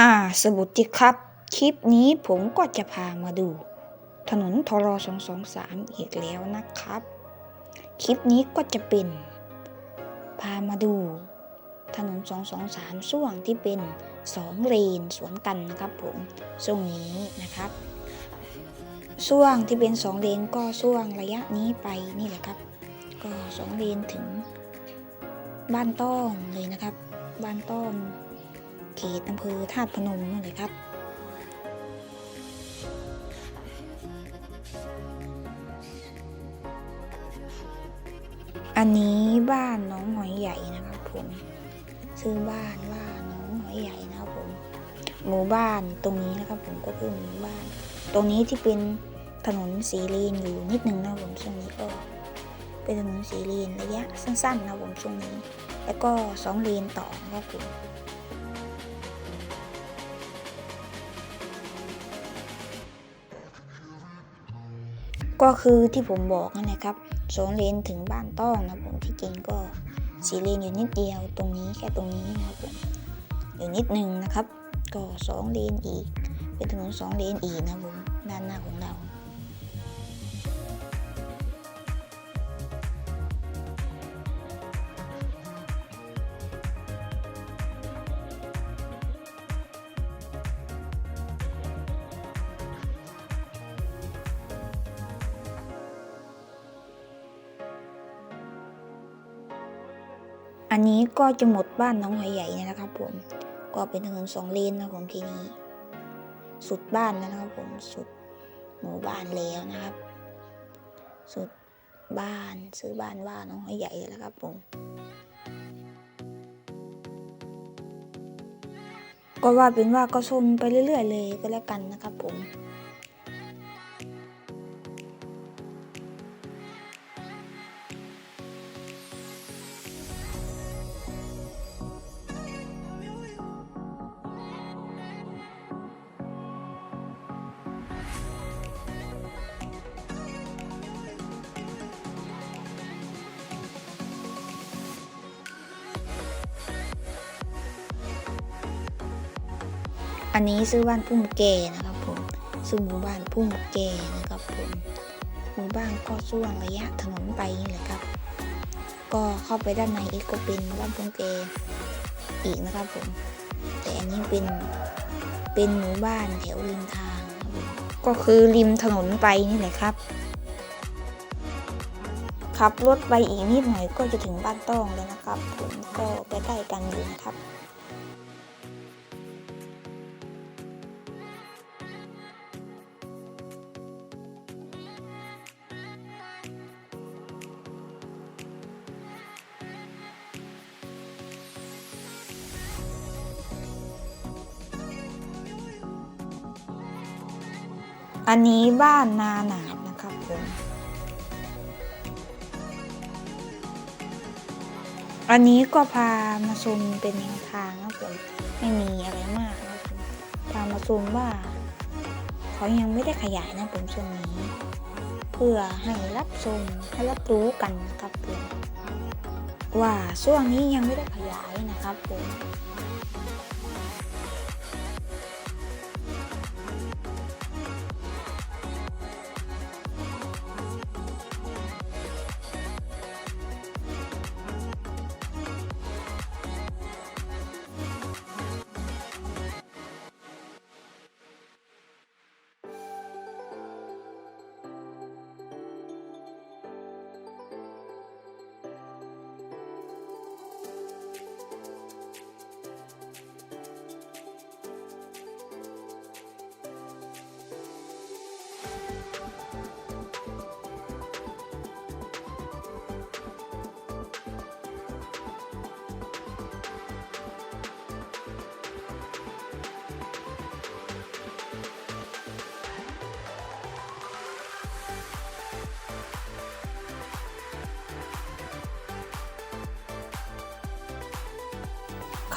อ่า สวัสดีครับ คลิปนี้ผมก็จะพามาดู ถนนทร223อีกแล้วนะครับ คลิปนี้ก็จะเป็น พามาดู ถนน223ช่วงที่เป็น2เลนสวนกันนะครับผมช่วงนี้นะครับช่วงที่เป็น2เลนก็ช่วงระยะนี้ไปนี่แหละครับ ก็2เลนถึงบ้านต้องเลยนะครับ บ้านต้อง เขตอำเภอธาตุพนมนั่นเลยครับ อันนี้บ้านน้องหอยใหญ่นะครับผมชื่อบ้านว่าน้องหอยใหญ่นะครับผมหมู่บ้านตรงนี้นะครับผมก็คือหมู่บ้าน ตรงนี้ที่เป็นถนนสีเลนอยู่นิดนึงนะครับผมช่วงนี้ก็เป็นถนนสีเลนระยะสั้นๆนะบผมช่วงนี้ แล้วก็สองเลนต่อนะครับผม ก็คือที่ผมบอกนั่นแหละครับสองเลนถึงบ้านต้องนะผมที่จริงก็สี่เลนอยู่นิดเดียวตรงนี้แค่ตรงนี้นะครับผมอยู่นิดนึงนะครับ ก็สองเลนอีก เป็นถนนสองเลนอีกนะผมด้านหน้าของ อันนี้ก็จะหมดบ้านน้องหอยใหญ่เนี่ยนะครับผม ก็เป็นถนนสองเลนนะครับผมทีนี้ สุดบ้านแล้วนะครับผม สุดหมู่บ้านแล้วนะครับ สุดบ้านซื้อบ้านว่าน้องหอยใหญ่แล้วครับผม ก็ว่าเป็นว่าก็ชมไปเรื่อย ๆ เลยก็แล้วกันนะครับผม อันนี้ซื้อบ้านพุ่มแก่นะครับผมซื้อหมู่บ้านพุ่มแก่นะครับผมหมู่บ้านก็ช่วงระยะถนนไปนี่แหละครับ ก็เข้าไปด้านในอีกก็เป็นบ้านพุ่มแก่อีกนะครับผมแต่อันนี้เป็นเป็นหมู่บ้านแถวริมทางก็คือริมถนนไปนี่แหละครับขับรถไปอีกนิดหน่อยก็จะถึงบ้านต้องแล้วนะครับผมก็ใกล้ๆกันอยู่นะครับ อันนี้บ้านนาหนามนะครับผม อันนี้ก็พามาชมเป็นแนวทางนะครับผม ไม่มีอะไรมากนะครับผมพามาชมว่า เขายังไม่ได้ขยายนะผมช่วงนี้ เพื่อให้รับชมให้รับรู้กันนะครับผมว่าช่วงนี้ยังไม่ได้ขยายนะครับผม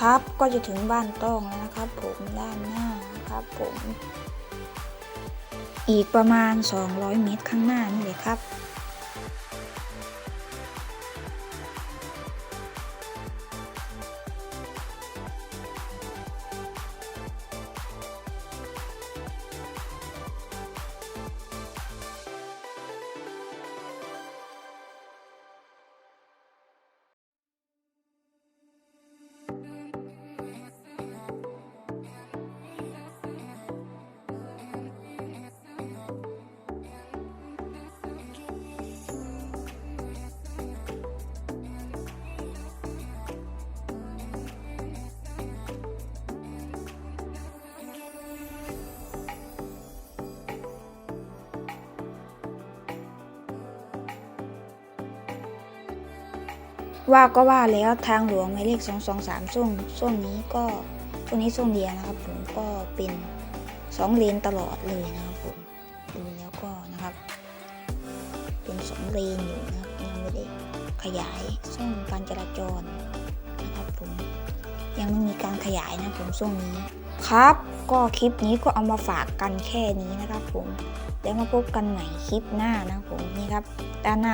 ครับ ก็จะถึงบ้านต้องแล้วนะครับ ผมด้านหน้านะครับผม อีกประมาณ 200 เมตรข้างหน้านี่เลยครับ ว่าก็ว่าแล้วทางหลวงหมายเลข223ช่วงช่วงนี้ก็ช่วงนี้ช่วงเดียวนะครับผมก็เป็นสองเลนตลอดเลยนะครับผมดูแล้วก็นะครับ เป็นสองเลนอยู่นะครับยังไม่ได้ขยายช่องการจราจรนะครับผมยังไม่มีการขยายนะผมช่วงนี้ครับ ก็คลิปนี้ก็เอามาฝากกันแค่นี้นะครับผมแล้วมาพบกันใหม่คลิปหน้านะครับผมนี่ครับด้านหน้า